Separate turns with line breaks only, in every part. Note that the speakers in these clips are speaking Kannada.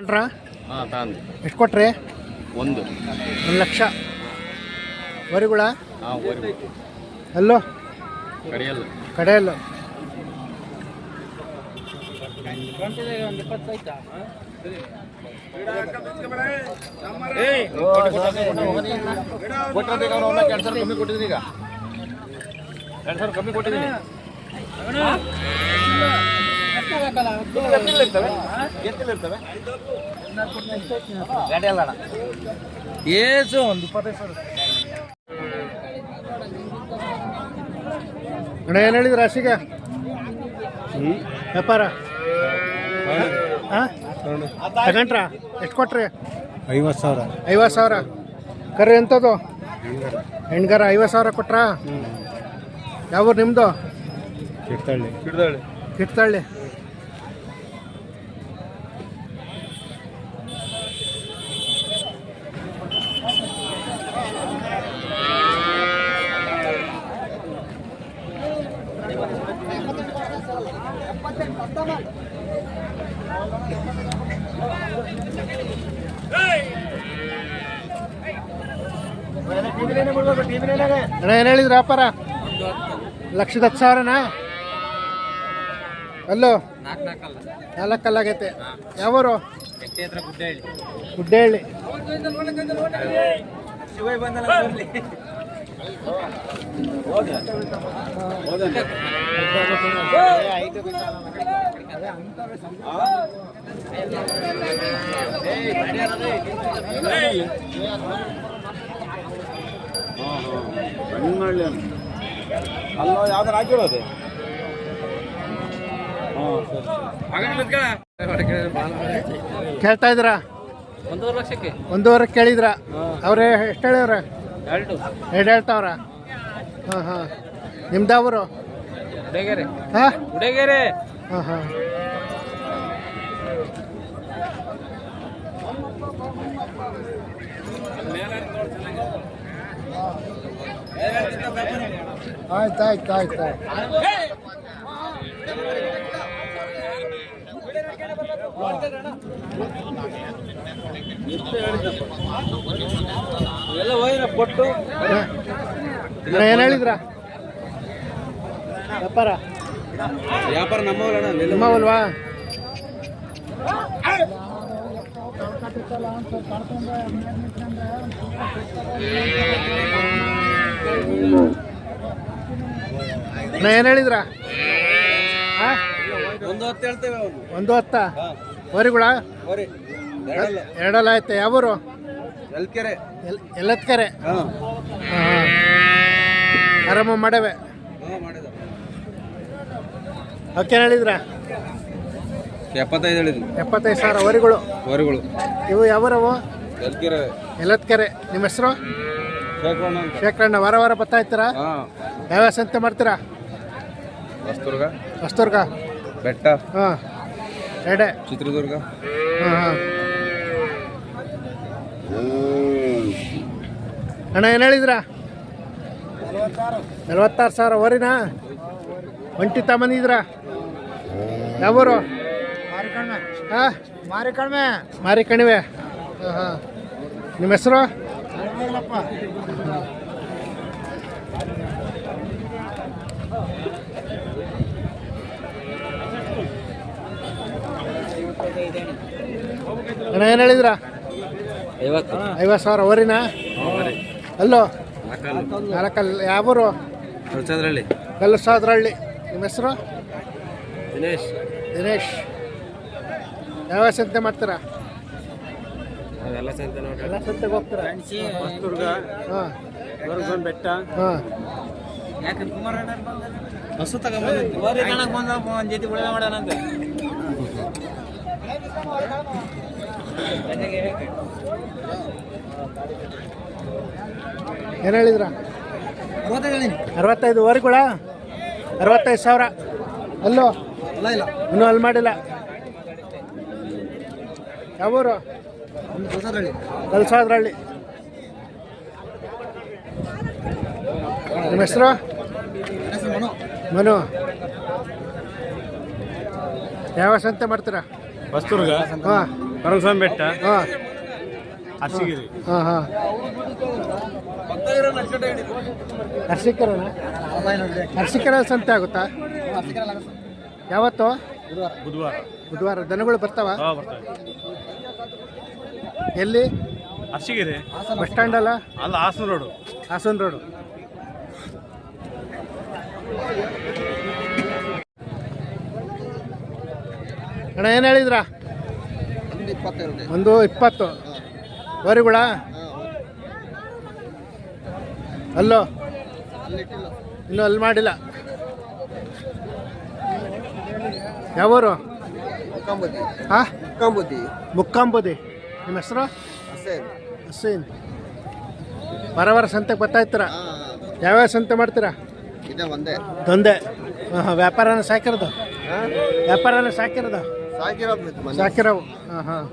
ಕಂಡ್ರಾ
ಹಾಂ ತಂದು.
ಎಷ್ಟು ಕೊಟ್ರಿ?
ಒಂದು.
ಒಂದು ಲಕ್ಷ. ವರಿಗುಳ? ಅಲ್ಲೋ?
ಕಡೆಯಲ್ಲ.
ಕಡೆಯಲ್ಲ.
ಎರಡು ಸಾವಿರ ಕಮ್ಮಿ ಕೊಟ್ಟಿದ್ದೀನಿ ಈಗ. ಎರಡು ಸಾವಿರ ಕಮ್ಮಿ ಕೊಟ್ಟಿದ್ದೀನಿ ಗಾಡಿ ಅಲ್ಲ ಅಣ್ಣ
ಏಸು ಒಂದು ಇಪ್ಪತ್ತೈದು ಸಾವಿರ ಅಣ್ಣ ಏನು ಹೇಳಿದ್ರು ರಾಶಿಗೆ? ವ್ಯಾಪಾರ? ಹಾಂ? ತಗೊಂಡ್ರಾ? ಎಷ್ಟು ಕೊಟ್ರಿ?
ಐವತ್ತು ಸಾವಿರ.
ಐವತ್ತು ಸಾವಿರ. ಕರ್ರಿ ಎಂಥದ್ದು ಹೆಣ್ಗಾರ ಐವತ್ತು ಸಾವಿರ ಕೊಟ್ರಾ? ಯಾವ ನಿಮ್ಮದು
ಕಿರ್ತಳ್ಳಿ
ಹಿಡ್ದಳ್ಳಿ
ಕಿತ್ತಳ್ಳಿ ಹೇಳಿದ್ರು ವ್ಯಾಪಾರ? ಲಕ್ಷದ ಹತ್ತು ಸಾವಿರನಾ? ಅಲ್ಲೋ? ನಾಲ್ಕು ಕಲ್ಲಾಗೈತೆ ಯಾವರು? ಗುಡ್ಡೇಹಳ್ಳಿ.
ಅಲ್ಲ ಯಾವ್ದಾರು ಹಾಕಿರೋದು
ಕೇಳ್ತಾ ಇದ್ರ
ಒಂದೂವರೆ ಲಕ್ಷಕ್ಕೆ.
ಒಂದೂವರೆ ಕೇಳಿದ್ರ? ಅವ್ರೆ ಎಷ್ಟು ಹೇಳ್ಯವ್ರ
ಎರಡು
ಎರಡು ಹೇಳ್ತಾವ್ರ? ಹಾಂ ಹಾಂ. ನಿಮ್ದು ಅವರು
ಉಡಗೆರೆ.
ಹಾಂ?
ಉಡಗೆರೆ.
ಹಾಂ ಹಾಂ. ಆಯ್ತು ಆಯ್ತು ಆಯ್ತು
ಎಲ್ಲ ಹೋಯ್ರ ಕೊಟ್ಟು.
ಏನು ಹೇಳಿದ್ರ? ವ್ಯಾಪಾರ?
ವ್ಯಾಪಾರ ನಮ್ಮವರಣ್ಣ
ನಿಮ್ಮವಲ್ವಾ? ನಾ ಏನು ಹೇಳಿದ್ರ?
ಒಂದು ಹೊತ್ತು ಹೇಳ್ತೇವೆ ಅವನು.
ಒಂದು ಹತ್ತ? ವರಿಗಳ
ಹೋರಿ. ಎರಡಲ್ಲ.
ಆಯ್ತು? ಯಾವೂರು?
ಎಲ್ಕೆರೆ.
ಎಲ್ಲತ್ಕೆರೆ? ಆರಾಮ ಮಾಡವೆ
ಮಾಡಿದ
ಹೇಳಿದ್ರ?
ಎಪ್ಪತ್ತೈದು ಹೇಳಿದ್ರು.
ಎಪ್ಪತ್ತೈದು ಸಾವಿರ ವರಿಗಳು
ವರಿಗಳು
ಇವು ಯಾವರವು? ಎಲ್ಲತ್ಕೆರೆ. ನಿಮ್ಮ ಹೆಸರು?
ಶೇಖರಣ್ಣ
ಶೇಖರಣ್ಣ ವಾರ ವಾರ ಬರ್ತಾ ಇರ್ತೀರಾ? ಯಾವ ಸಂತೆ ಮಾಡ್ತೀರಾ?
ಹೊಸದುರ್ಗ ಬೆಟ್ಟ.
ಹಾಂ. ಎಡೆ.
ಚಿತ್ರದುರ್ಗ.
ಹಾಂ ಹಾಂ. ಅಣ್ಣ ಏನು ಹೇಳಿದ್ರ? ನಲ್ವತ್ತಾರು ಸಾವಿರ ವರಿನಾ ಒಂಟಿ ತಗೊಂಬಂದಿದ್ರ ಯಾವೂರು? ಹಾಂ?
ಮಾರಿ ಕಡಿಮೆ
ಮಾರಿ ಕಣಿವೆ ಹಾಂ ಹಾಂ. ನಿಮ್ಮ ಹೆಸರು? ಅಣ್ಣ ಏನು ಹೇಳಿದ್ರ?
ಐವತ್ತು.
ಐವತ್ತು ಸಾವಿರ ಓರಿನ ಅಲ್ಲೋ? ನಾಲ್ಕಲ್ ಯಾವೂರು
ಹೊಸದ್ರಲ್ಲಿ
ಕಲ್ಲು ಸಾದ್ರಹಳ್ಳಿ ನಿಮ್ಮ ಹೆಸರು?
ದಿನೇಶ್.
ದಿನೇಶ್. ಯಾವ ಸಂತೆ ಮಾಡ್ತೀರಾ?
ಅದೆಲ್ಲ ಸಂತೆ ನೋಡಿ
ಎಲ್ಲ ಸಂತೆಗೆ ಹೋಗ್ತೀರಾ.
ಹೊಸದುರ್ಗ
ಹಾಂ.
ಗೋರ್ಗನ್ ಬೆಟ್ಟ.
ಹಾಂ.
ಹಸು ತಗೊಂಬಂದಿದ್ದು.
ಒಂದು ಜೊತೆ ಉಳಿದ ಮಾಡೋಣಂತೆ
ಏನು ಹೇಳಿದ್ರ? ಅರವತ್ತೈದು ವರೆಗಳ ಅರವತ್ತೈದು ಸಾವಿರ. ಅಲ್ಲೋ?
ಇಲ್ಲ ಇಲ್ಲ.
ಇನ್ನೂ ಅಲ್ಲಿ ಮಾಡಿಲ್ಲ. ಯಾವೂರು? ಕಲ್ಸಾದ್ರಳ್ಳಿ ನಿಮ್ಮ ಹೆಸರು?
ಮನು.
ಮನು. ಯಾವ ಸಂತೆ ಮಾಡ್ತೀರಾ?
ಹೊಸದುರ್ಗ
ಹಾಂ.
ಕರಂಸ್ವಾಮಿ ಬೆಟ್ಟ?
ಹಾಂ.
ಅರ್ಸಿಗಿರಿ.
ಹಾಂ ಹಾಂ. ಅರ್ಸಿಕರನ? ಅರ್ಸಿಕರ ಸಂತೆ ಆಗುತ್ತಾ? ಯಾವತ್ತು?
ಬುಧವಾರ.
ಬುಧವಾರ. ದನಗಳು ಬರ್ತಾವ. ಎಲ್ಲಿ?
ಅರ್ಸಿಗಿರಿ
ಬಸ್ ಸ್ಟ್ಯಾಂಡ್ ಅಲ್ಲ?
ಅಲ್ಲ ಹಾಸನ ರೋಡು.
ಹಾಸನ ರೋಡು. ಅಣ್ಣ ಏನು ಹೇಳಿದ್ರ?
ಒಂದು
ಇಪ್ಪತ್ತು. ವರಿಗಳ? ಅಲ್ಲೋ?
ಇನ್ನು
ಇನ್ನೂ ಅಲ್ಲಿ ಮಾಡಿಲ್ಲ. ಯಾವೂರು?
ಮುಕ್ಕಾಂಬುದಿ
ಹಾಂ?
ಮುಕ್ಕಾಂಬುದಿ
ಮುಕ್ಕಾಂಬುದಿ ನಿಮ್ಮ ಹೆಸರು? ಹಸೀನ್. ವಾರ ವಾರ ಸಂತೆಗೆ ಬರ್ತಾ ಇರ್ತೀರ ಯಾವ್ಯಾವ ಸಂತೆ ಮಾಡ್ತೀರಾ?
ಇದೆ ಒಂದೇ.
ದೊಂದೆ ಹಾಂ ಹಾಂ. ವ್ಯಾಪಾರನ ಸಾಕಿರೋದು? ವ್ಯಾಪಾರನ ಸಾಕಿರೋದು? ಸಾಕಿರೋವು? ಹಾಂ ಹಾಂ.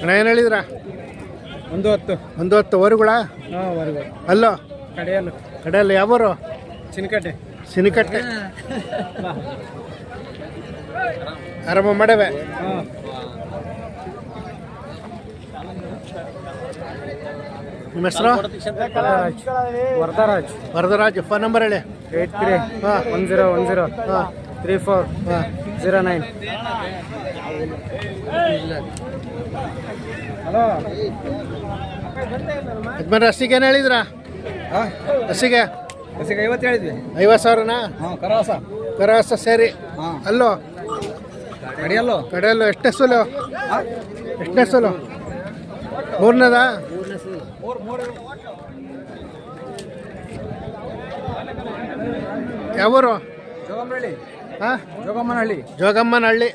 ಅಣ್ಣ ಏನು ಹೇಳಿದ್ರ?
ಒಂದು ಹತ್ತು.
ಒಂದು ಹತ್ತು ವರುಗಳ
ಹಾಂ ವರೆಗೂ
ಅಲ್ಲೋ?
ಕಡೆಯಲ್ಲ.
ಕಡೆಯಲ್ಲ ಯಾವರು?
ಚಿನಕಟ್ಟೆ.
ಸಿನಿಕಟ್ಟೆ. ಆರಂಭ ಮಾಡವೆ? ನಿಮ್ಮ ಹೆಸರು?
ವರದರಾಜ್.
ವರದರಾಜ್. ಫೋನ್ ನಂಬರ್ ಹೇಳಿ.
Eight three.
ಹಾಂ.
One zero one zero.
ಹಾಂ.
Three four.
ಹಾಂ.
Zero nine. ಹಲೋ.
ಯಜಮಾನ್ರೆ ಹಸಿಗೆ ಏನು ಹೇಳಿದ್ರ?
ಹಾಂ.
ಹಸಿಗೆ
ಹಸಿಗೆ ಐವತ್ತು ಹೇಳಿದ್ವಿ.
ಐವತ್ತು ಸಾವಿರನಾ?
ಹಾಂ ಕರಾಸ.
ಸರಿ ಸೇರಿ.
ಹಾಂ.
ಅಲ್ಲೋ?
ಕಡೆಯಲ್ಲೋ.
ಕಡೆಯಲ್ಲೋ ಎಷ್ಟೇ ಸೋಲು? ಎಷ್ಟನೇ ಸೋಲು? ಮೂರನೇದಾ? ಯಾವೂರು?
ಜೋಗಮ್ಮನಹಳ್ಳಿ.
ಹಾಂ
ಜೋಗಮ್ಮನಹಳ್ಳಿ.
ಜೋಗಮ್ಮನಹಳ್ಳಿ.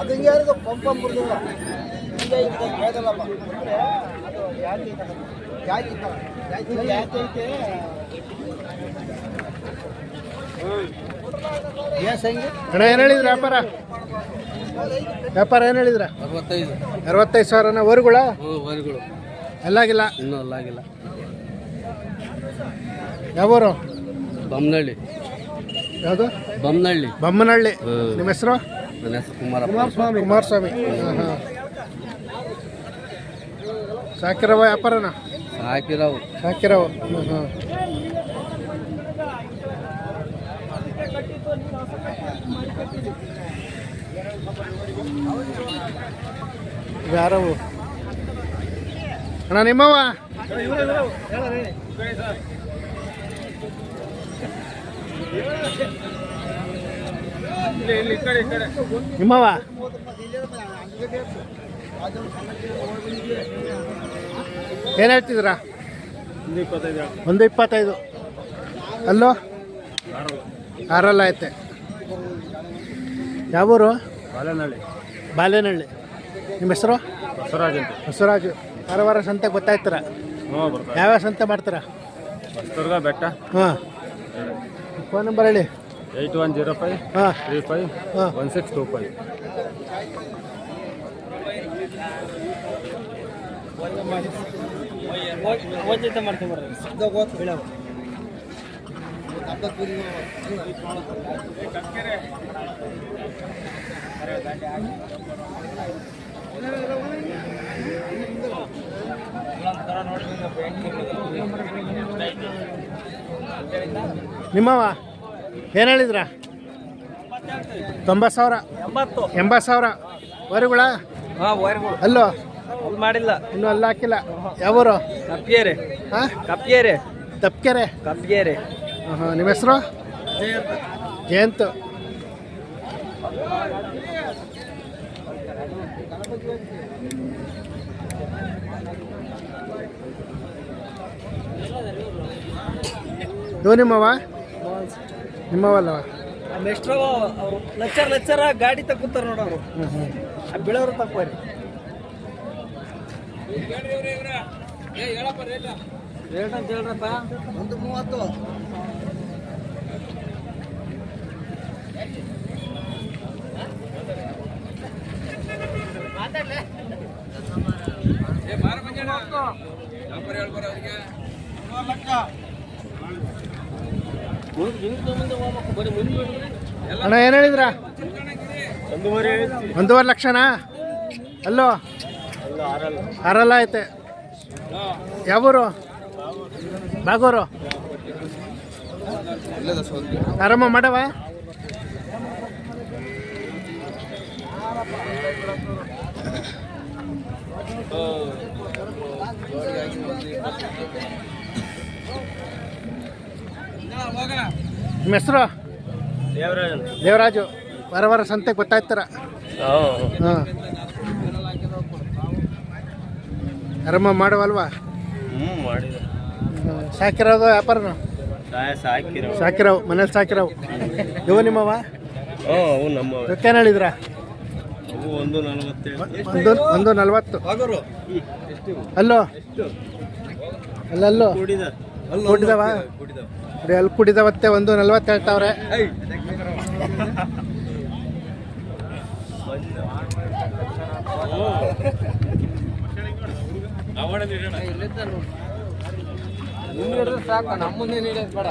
ಅದು ಯಾರಿಗೂ ಪಂಪ ಪಂಪ್
ಅಣ್ಣ ಏನು ಹೇಳಿದ್ರ ವ್ಯಾಪಾರ? ವ್ಯಾಪಾರ ಏನು ಹೇಳಿದ್ರ?
ಅರವತ್ತೈದು.
ಅರವತ್ತೈದು ಸಾವಿರನ ವರುಗಳ
ವರ್ಗುಳು
ಎಲ್ಲಾಗಿಲ್ಲ
ಇನ್ನೂ ಅಲ್ಲಾಗಿಲ್ಲ.
ಯಾವೂರು?
ಬೊಮ್ಮನಹಳ್ಳಿ
ಯಾವುದು?
ಬೊಮ್ಮನಹಳ್ಳಿ
ಬೊಮ್ಮನಹಳ್ಳಿ ನಿಮ್ಮ ಹೆಸರು?
ನನ್ನ ಹೆಸರು ಕುಮಾರಪ್ಪ.
ಕುಮಾರಸ್ವಾಮಿ. ಹಾಂ ಹಾಂ ಸಾಕಿರವ ವ್ಯಾಪಾರನ?
ಹಾಕಿರಾವು
ಸಾಕಿರವ. ಹ್ಞೂ ಯಾರವು? ಅಣ್ಣ ನಿಮ್ಮವ ನಿಮ್ಮವ ಏನು ಹೇಳ್ತಿದ್ದೀರಾ?
ಒಂದು ಇಪ್ಪತ್ತೈದು.
ಅಲ್ಲೋ? ಆರಲ್ಲ ಐತೆ. ಯಾವೂರು
ಬಾಲೆನಹಳ್ಳಿ
ಬಾಲೆನಹಳ್ಳಿ ನಿಮ್ಮ ಹೆಸರು?
ಬಸವರಾಜ್ ಅಂತ.
ಬಸವರಾಜು. ವಾರ ವಾರ ಗೊತ್ತಾಯ್ತೀರ? ಯಾವ್ಯಾವ ಸಂತೆ ಮಾಡ್ತೀರಾ?
ಹೊಸದುರ್ಗ ಬೆಟ್ಟ.
ಹಾಂ. ಫೋನ್ ನಂಬರ್ ಹೇಳಿ.
ಏಯ್ಟ್ ಒನ್ ಜೀರೋ ಫೈವ್
ಹಾಂ.
ತ್ರೀ ಫೈವ್
ಹಾಂ.
One six two five.
ನಿಮ್ಮವ ಏನು ಹೇಳಿದ್ರ? ತೊಂಬತ್ತು ಸಾವಿರ.
ಎಂಬತ್ತು
ಎಂಬತ್ತು ಸಾವಿರ. ವರಿಗಳ?
ಹಾಂ ವೈರ್ಗಳು.
ಅಲ್ಲೋ?
ಅಲ್ಲಿ ಮಾಡಿಲ್ಲ.
ಇನ್ನೂ ಅಲ್ಲ ಹಾಕಿಲ್ಲ. ಯಾವೂರು?
ಕಪ್ಗೆರೆ.
ಹಾಂ?
ಕಪ್ಪಿಗೆರೆ
ತಪ್ಕೆರೆ
ಕಪ್ಪಿಗೆರೆ
ಹಾಂ ನಿಮ್ಮ ಹೆಸರು? ಜಯಂತ್. ಇವು ನಿಮ್ಮವ ನಿಮ್ಮವಲ್ಲವ
ನೆಕ್ಸ್ಟ್ ಅವರು. ಲಚ್ಚರ್ ಲಚ್ಚರ ಗಾಡಿ ತಕ್ಕೂತಾರ ನೋಡೋರು ಬೀಳೋರು ತಕ್ಕೋರಿ. ರೇಟ್ ಅಂತ ಹೇಳ್ರಪ್ಪ ಒಂದು ಮೂವತ್ತು
ಅಣ್ಣ ಏನು ಹೇಳಿದ್ರ? ಒಂದೂವರೆ ಲಕ್ಷನಾ? ಅಲ್ಲೋ. ಆರಲ್ಲ. ಐತೆ. ಯಾವೂರು? ಬಾಗೂರು. ಆರಾಮ ಮಾಡವ? ನಿಮ್ಮ ಹೆಸರು? ದೇವರಾಜು ವಾರ ವಾರ ಸಂತೆಗೆ ಗೊತ್ತಾಯ್ತಾರ ಹಾಂ. ಆರಾಮ ಮಾಡುವಲ್ವಾ?
ಹ್ಞೂ ಮಾಡಿದೆ.
ಸಾಕಿರೋದು ವ್ಯಾಪಾರನು?
ಸಾಕಿರೋ
ಸಾಕಿರವು ಮನೇಲಿ ಸಾಕಿರವ್? ಇವು ನಿಮ್ಮವ?
ಹ್ಞೂ ಅವು ನಮ್ಮ
ಇವತ್ತೇನು ಹೇಳಿದ್ರ
ಅವು ಒಂದು ನಲವತ್ತೇಳು.
ಒಂದು ಒಂದು ನಲ್ವತ್ತು. ಅಲ್ಲೋ? ಅಲ್ಲಲ್ಲೋ?
ಕುಡಿದ.
ಕುಡಿದವ? ಕುಡಿ ಅಲ್ಲಿ ಕುಡಿದವತ್ತೆ ಒಂದು ನಲ್ವತ್ತು ಹೇಳ್ತಾವ್ರೆ.
ಸಾಕು ನಮ್ಮ ಮುಂದೆ ನೀಡೋದು ಬೇಡ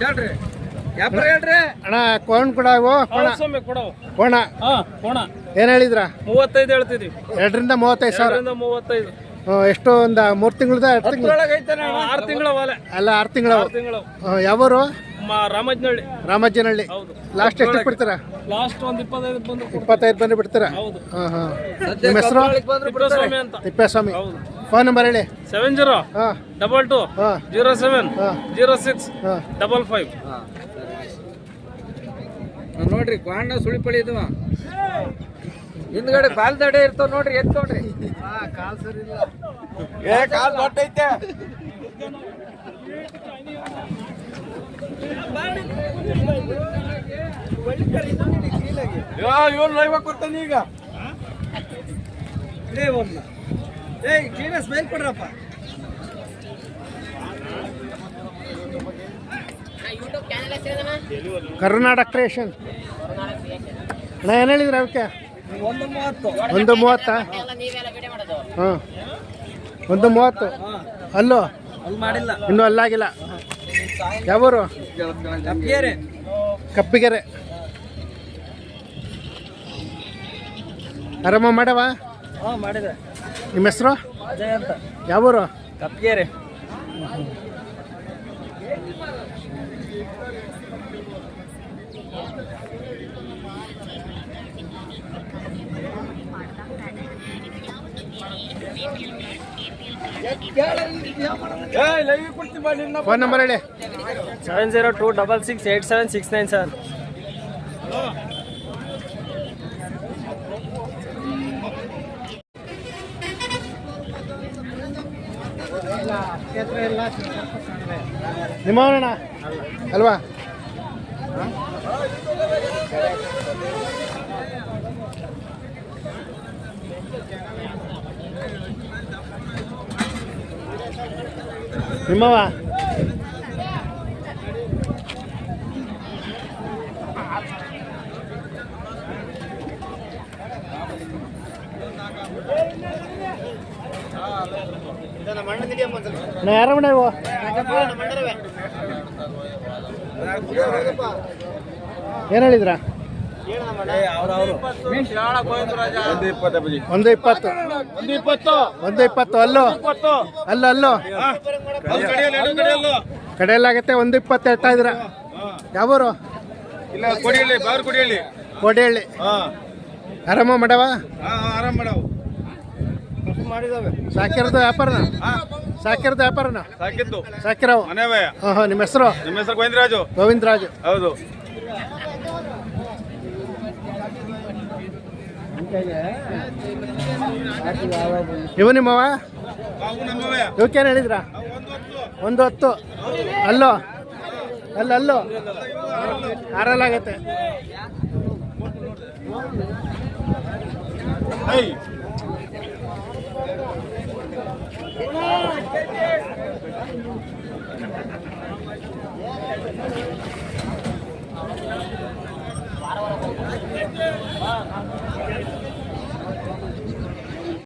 ಹೇಳ್ರಿ ವ್ಯಾಪಾರ ಹೇಳ್ರಿ?
ಅಣ್ಣ ಕೋಣ್ ಕೂಡ ಇವು ಕೋಣ
ಕೊಡವು
ಕೋಣ.
ಹಾ ಕೋಣ.
ಏನು ಹೇಳಿದ್ರ?
ಮೂವತ್ತೈದು ಹೇಳ್ತಿದ್ವಿ.
ಎರಡರಿಂದ ಮೂವತ್ತೈದು ಸಾವಿರ.
ಎರಡರಿಂದ ಮೂವತ್ತೈದು.
ಹ್ಮ್, ಎಷ್ಟು ಒಂದು ಮೂರು ತಿಂಗಳದ ಎರಡು ತಿಂಗಳು?
ಆರು ತಿಂಗಳ ವಾಲೆ
ಅಲ್ಲ ಆರು ತಿಂಗಳು
ಆರು ತಿಂಗಳು
ಯಾವರು?
ರಾಮಜ್ನಹಳ್ಳಿ
ರಾಮಜ್ಜನಹಳ್ಳಿ.
ಹೌದು.
ಲಾಸ್ಟ್ ಎಷ್ಟು ಬಿಡ್ತೀರಾ?
ಲಾಸ್ಟ್ ಒಂದ್ ಇಪ್ಪತ್ತೈದು ಬಂದು
ಇಪ್ಪತ್ತೈದು ಬಂದು ಬಿಡ್ತೀರಾ?
ಹೌದು.
ಹಾಂ ಹಾಂ ನಿಮ್ಮ ಹೆಸರು?
ತಿಪ್ಪೇಸ್ವಾಮಿ ಅಂತ.
ತಿಪ್ಪೇಸ್ವಾಮಿ.
ಹೌದು.
ಫೋನ್ ನಂಬರ್ ಹೇಳಿ.
ಸೆವೆನ್ ಜೀರೋ
ಹಾಂ.
ಡಬಲ್ ಟು
ಹಾಂ.
ಜೀರೋ ಸೆವೆನ್
ಹಾಂ.
ಜೀರೋ ಸಿಕ್ಸ್
ಹಾಂ.
ಡಬಲ್ ಫೈವ್
ನೋಡ್ರಿ ಕ್ವಾಂಡ ಸುಳಿ ಪಳಿ ಇದ್ವ ಹಿಂದ್ಗಡೆ ಕಾಲ್ ದಡೆ ಇರ್ತಾವ ನೋಡ್ರಿ ಎತ್ ಕಾಲ್ ಸರಿ ಏ ಕಾಲ್ ಐವತ್ತು ಕೊಡ್ತಾನೆ ಈಗ. ಏ ಕ್ಲೀನ ಸ್ಮೈಲ್ ಕೊಡ್ರಪ್ಪ.
ಕರ್ನಾಟಕ ಕ್ರಿಯೇಷನ್. ಅಣ್ಣ ಏನು ಹೇಳಿದ್ರಿ ಅವಕ್ಕೆ
ಒಂದು ಮೂವತ್ತ?
ಒಂದು ಮೂವತ್ತಾ ಹಾಂ. ಒಂದು ಮೂವತ್ತು? ಅಲ್ಲೋ? ಇನ್ನೂ ಅಲ್ಲಾಗಿಲ್ಲ. ಯಾವೂರು?
ಕಪ್ಪಿಗೆರೆ.
ಕಪ್ಪಿಗೆರೆ. ಆರಾಮ ಮಾಡವ ನಿಮ್ಮ ಹೆಸರು? ಯಾವೂರು?
ಕಪ್ಪಿಗೆರೆ.
ಫೋನ್ ನಂಬರ್ ಹೇಳಿ.
Seven zero two double six eight seven six nine sir
ನಿಮ್ಮವನಣ್ಣ ಅಲ್ವಾ? ನಿಮ್ಮವ ನಾ ಯಾರ ಮನೆ ಏನು ಹೇಳಿದ್ರ? ಒಂದು ಇಪ್ಪತ್ತು
ಒಂದು ಇಪ್ಪತ್ತು.
ಒಂದು ಇಪ್ಪತ್ತು. ಅಲ್ಲೋ. ಅಲ್ಲ ಅಲ್ಲೋ. ಕಡೆಯಲ್ಲಾಗತ್ತೆ ಒಂದು ಇಪ್ಪತ್ತು ಹೇಳ್ತಾ ಇದ್ರ ಯಾವೂರು?
ಇಲ್ಲ ಕೊಡಿಹಳ್ಳಿ
ಆರಾಮ ಮಾಡವ?
ಆರಾಮ ಮಾಡವ.
ಸಾಕಿರೋದು ವ್ಯಾಪಾರನ? ಸಾಕಿರೋದು ವ್ಯಾಪಾರನ?
ಸಾಕಿತ್ತು
ಸಾಕಿರವು? ನಿಮ್ಮ ಹೆಸರು?
ನಿಮ್ಮ ಹೆಸರು ಗೋವಿಂದರಾಜು.
ಗೋವಿಂದರಾಜು.
ಹೌದು.
ಇವನಿ ನಿಮ್ಮವ? ಇವಕ್ಕೇನು ಹೇಳಿದ್ರ?
ಒಂದು ಹೊತ್ತು.
ಅಲ್ಲೋ? ಅಲ್ಲಲ್ಲೋ? ಆರಲ್ಲಾಗತ್ತೆ. Thank you.
알아보라고.